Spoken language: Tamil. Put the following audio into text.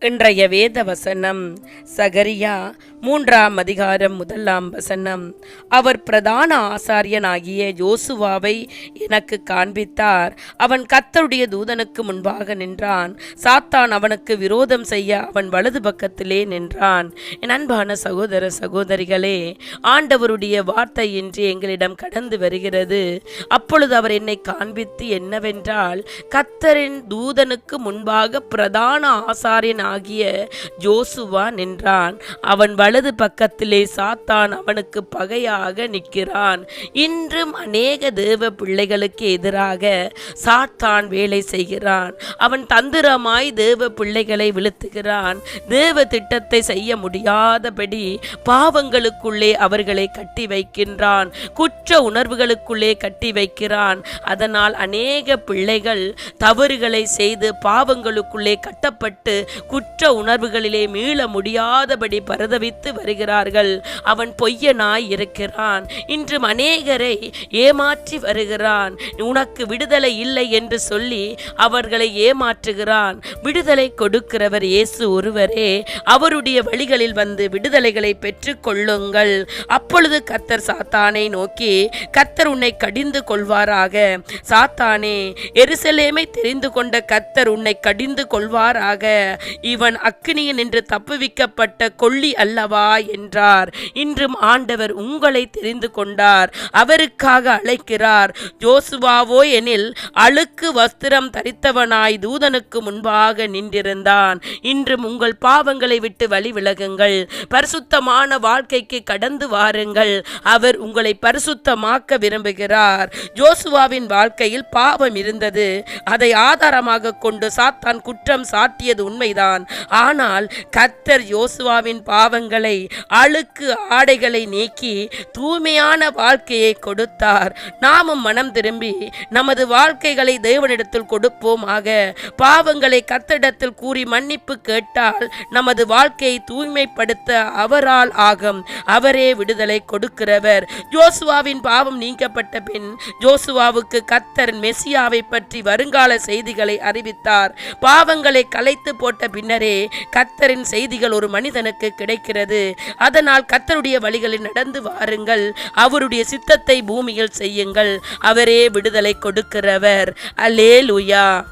இன்றைய வேத வசனம் சகரியா மூன்றாம் அதிகாரம் முதலாம் வசனம். அவர் பிரதான ஆசாரியனாகிய யோசுவாவை எனக்கு காண்பித்தார். அவன் கத்தருடைய தூதனுக்கு முன்பாக நின்றான். சாத்தான் அவனுக்கு விரோதம் செய்ய அவன் வலது பக்கத்திலே நின்றான். என் அன்பான சகோதர சகோதரிகளே ஆண்டவருடைய வார்த்தை இன்று எங்களிடம் கடந்து வருகிறது. அப்பொழுது அவர் என்னை காண்பித்து என்னவென்றால் கத்தரின் தூதனுக்கு முன்பாக பிரதான ஆசாரியன் ஆகிய ஜோசுவா நின்றான். அவன் வலது பக்கத்திலே சாத்தான் அவனுக்கு பகையாக நிற்கிறான். இன்றும் அநேக தேவ பிள்ளைகளுக்கு எதிராக சாத்தான் வேலை செய்கிறான். அவன் தந்திரமாய் தேவ பிள்ளைகளை விழுத்துகிறான். தேவ திட்டத்தை செய்ய முடியாதபடி பாவங்களுக்குள்ளே அவர்களை கட்டி வைக்கின்றான். குற்ற உணர்வுகளுக்குள்ளே கட்டி வைக்கிறான். அதனால் அநேக பிள்ளைகள் தவறுகளை செய்து பாவங்களுக்குள்ளே கட்டப்பட்டு குற்ற உணர்வுகளிலே மீள முடியாதபடி பரதவித்து வருகிறார்கள். அவன் பொய்யனாய் இருக்கிறான். இன்றும் அநேகரை ஏமாற்றி வருகிறான். உனக்கு விடுதலை இல்லை என்று சொல்லி அவர்களை ஏமாற்றுகிறான். விடுதலை கொடுக்கிறவர் இயேசு ஒருவரே. அவருடைய வழிகளில் வந்து விடுதலைகளை பெற்றுக் கொள்ளுங்கள் அப்பொழுது கத்தர் சாத்தானை நோக்கி கத்தர் உன்னை கடிந்து கொள்வாராக. சாத்தானே எருசலேமை தெரிந்து கொண்ட கத்தர் உன்னை கடிந்து கொள்வாராக. இவன் அக்னியில் நின்று தப்புவிக்கப்பட்ட கொள்ளி அல்லவா என்றார். இன்றும் ஆண்டவர் உங்களை தெரிந்து கொண்டார் அவருக்காக அழைக்கிறார். ஜோசுவாவோ எனில் அழுக்கு வஸ்திரம் தரித்தவனாய் தூதனுக்கு முன்பாக நின்றிருந்தான். இன்றும் உங்கள் பாவங்களை விட்டு வழி விலகுங்கள். பரிசுத்தமான வாழ்க்கைக்கு கடந்து வாருங்கள். அவர் உங்களை பரிசுத்தமாக்க விரும்புகிறார். ஜோசுவாவின் வாழ்க்கையில் பாவம் இருந்தது. அதை ஆதாரமாக கொண்டு சாத்தான் குற்றம் சாட்டியது உண்மைதான். ஆனால் கத்தர் யோசுவாவின் பாவங்களை அழுக்கு ஆடைகளை நீக்கி தூய்மையான வாழ்க்கையை கொடுத்தார். நாமும் மனம் திரும்பி நமது வாழ்க்கைகளை தேவனிடத்தில் கொடுப்போமாக. பாவங்களை கத்தரிடத்தில் கூறி மன்னிப்பு கேட்டால் நமது வாழ்க்கையை தூய்மைப்படுத்த அவரால் ஆகும். அவரே விடுதலை கொடுக்கிறவர். ஜோசுவாவின் பாவம் நீக்கப்பட்ட பின் ஜோசுவாவுக்கு கத்தர் மெசியாவை பற்றி வருங்கால செய்திகளை அறிவித்தார். பாவங்களை கலைத்து போட்ட பின்னரே கத்தரின் செய்திகள் ஒரு மனிதனுக்கு கிடைக்கிறது. அதனால் கத்தருடைய வழிகளில் நடந்து வாருங்கள். அவருடைய சித்தத்தை பூமியில் செய்யுங்கள். அவரே விடுதலை கொடுக்கிறவர். அல்லேலூயா.